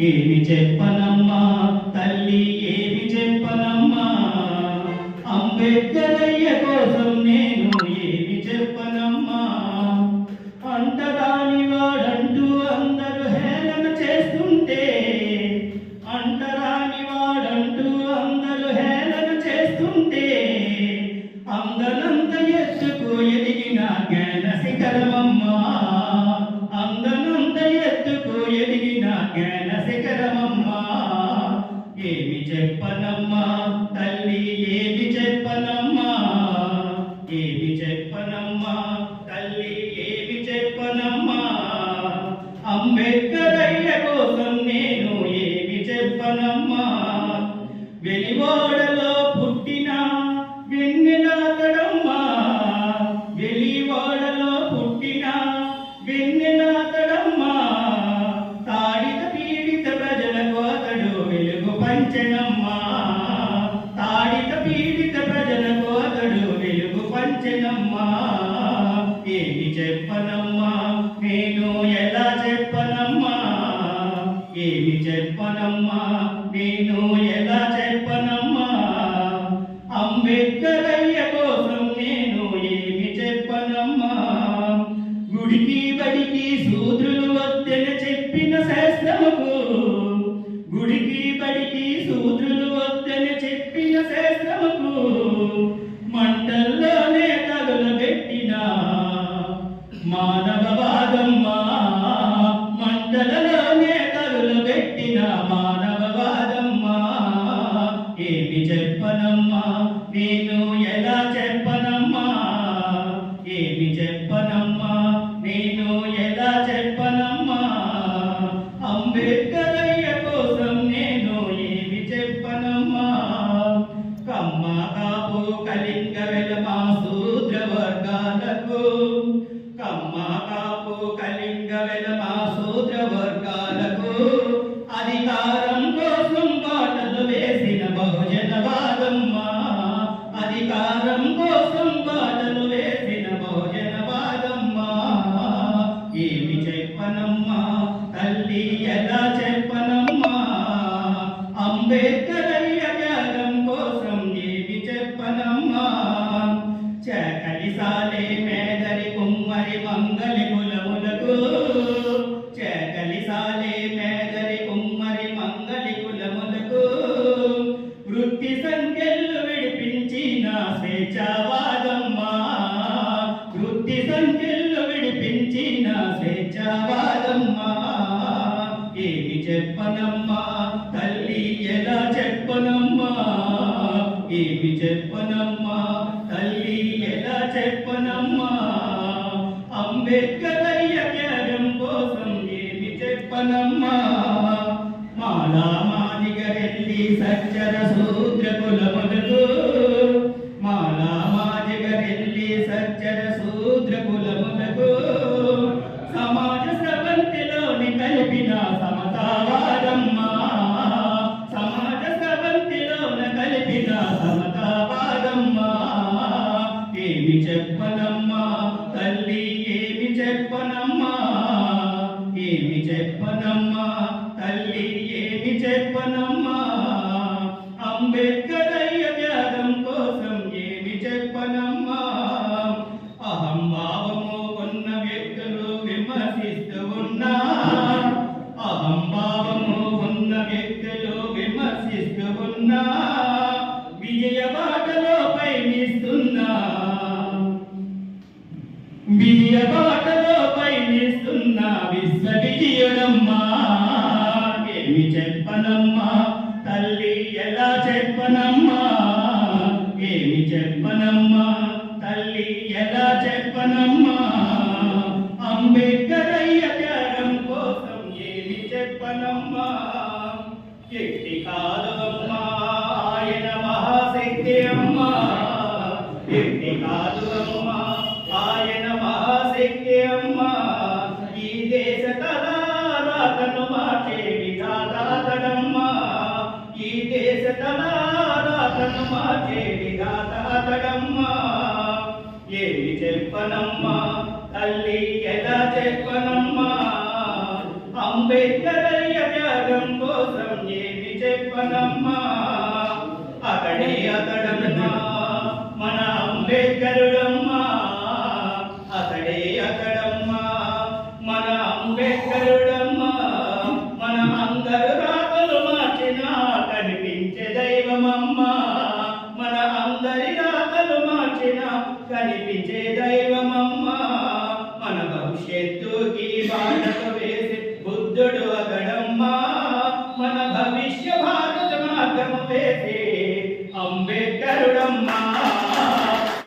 ఏమి చెప్పనమ్మా? తల్లి ఏమి చెప్పనమ్మా? అంబేద్కరయ్య కోసం నేను ఏమి చెప్పనమ్మా? అంటరాని వాడంటూ అందరూ హేళన చేస్తుంటే అంటరాని వాడంటూ అందరూ హేళన చేస్తుంటే అందరంత ఎత్తుకు ఎదిగిన జ్ఞాన శిఖరమమ్మా. చెప్పనమ్మా తల్లి ఏది చెప్పనమ్మా? ఏది చెప్పనమ్మా? తల్లి ఏది చెప్పనమ్మా? అంబేద్కర్ అయ్య కోసం నేను ఏమి చెప్పనమ్మా? వెలివాడలో ఏమి చెప్పనమ్మా? నేను ఎలా చెప్పనమ్మా? అంబేద్కర్ తగులబెట్టిన మానవవాదమ్మా ఏమి చెప్పనమ్మా? నేను ఎలా చెప్పనమ్మా? ఏమి చెప్పనమ్మా? నేను ఎలా చెప్పనమ్మా? అంబేద్కర్ అంబేద్కరయ్య కోసం నేను ఏమి చెప్పనమ్మా? కమ్మ కాపు కలింగ వెలమ శూద్ర వర్గాలకు కమ్మ కాపు కలింగ చెప్పనమ్మా తల్లి ఎలా చెప్పనమ్మా? అంబేద్కర్ త్యాగం కోసం ఏమి చెప్పనమ్మా? చకలి సాలే మేదరి కుమ్మరి మంగలి కులములకు చకలి సాలే మేదరి కుమ్మరి మంగలి కులములకు వృత్తి సంఖ్యలు విడిపించిన స్వేచ్ఛ రావాలమ్మా ఏమి చెప్పనమ్మా తల్లి ఎలా చెప్పనమ్మా ఏమి చెప్పనమ్మా తల్లి ఎలా చెప్పనమ్మా అంబేద్కర్ అయ్య త్యాగం కోసం ఏమి చెప్పనమ్మా మాలా మాదిగరెల్లి సచ్చరసో ఏమి చెప్పనమ్మా? తల్లి ఏమి చెప్పనమ్మా? అంబేద్కరయ్య త్యాగం కోసం ఏమి చెప్పనమ్మా? అహంభావము ఉన్న వ్యక్తులు విమర్శిస్తూ ఉన్నా. అహంభావము ఉన్న వ్యక్తులు విమర్శిస్తూ ఉన్నా. విజయుడమ్మా ఏమి చెప్పనమ్మా తల్లి ఎలా చెప్పనమ్మా ఏమి చెప్పనమ్మా తల్లి ఎలా చెప్పనమ్మా అంబేద్కరయ్య త్యాగం కోసం ఏమి చెప్పనమ్మా ఎట్టి కాదమ్మా ఆయన మహాశక్తి అమ్మా ఏమి చెప్పనమ్మా? తల్లి ఎలా చెప్పనమ్మా బాటకు వేసి బుద్ధుడు అగడమ్మా. మన భవిష్య భారత మార్గము వేసి